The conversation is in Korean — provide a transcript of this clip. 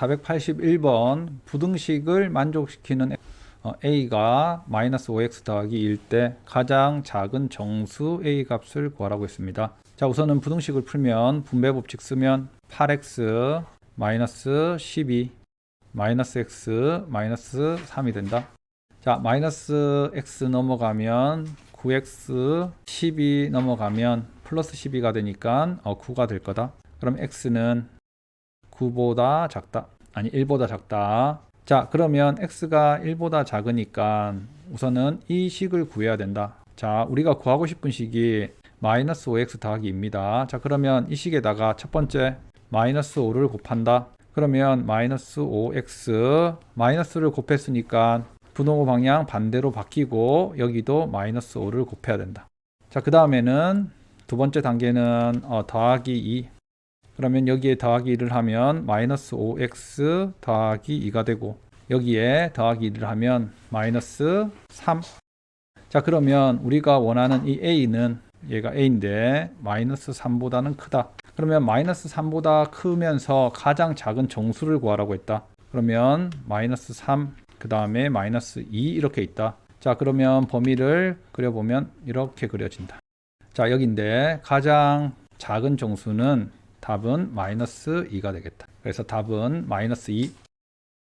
481번 부등식을 만족시키는 어, a가 마이너스 5x 더하기 1때 가장 작은 정수 a 값을 구하라고 했습니다. 자 우선은 부등식을 풀면 분배 법칙 쓰면 8x 마이너스 12 마이너스 x 마이너스 3이 된다. 자 마이너스 x 넘어가면 9x 10이 넘어가면 플러스 12가 되니까 어, 9가 될 거다. 그럼 x는 9보다 작다. 아니 1보다 작다. 자 그러면 x가 1보다 작으니까 우선은 이 식을 구해야 된다. 자 우리가 구하고 싶은 식이 마이너스 5x 더하기입니다. 자 그러면 이 식에다가 첫 번째 마이너스 5를 곱한다. 그러면 마이너스 5x 마이너스를 곱했으니까 분호 방향 반대로 바뀌고 여기도 마이너스 5를 곱해야 된다. 자 그 다음에는 두 번째 단계는 어, 더하기 2 그러면 여기에 더하기 1을 하면 마이너스 5x 더하기 2가 되고 여기에 더하기 1을 하면 마이너스 3. 자 그러면 우리가 원하는 이 a는 얘가 a인데 마이너스 3보다는 크다. 그러면 마이너스 3보다 크면서 가장 작은 정수를 구하라고 했다. 그러면 마이너스 3, 그 다음에 마이너스 2 이렇게 있다. 자 그러면 범위를 그려보면 이렇게 그려진다. 자 여기인데 가장 작은 정수는 답은 마이너스 2가 되겠다. 그래서 답은 마이너스 2.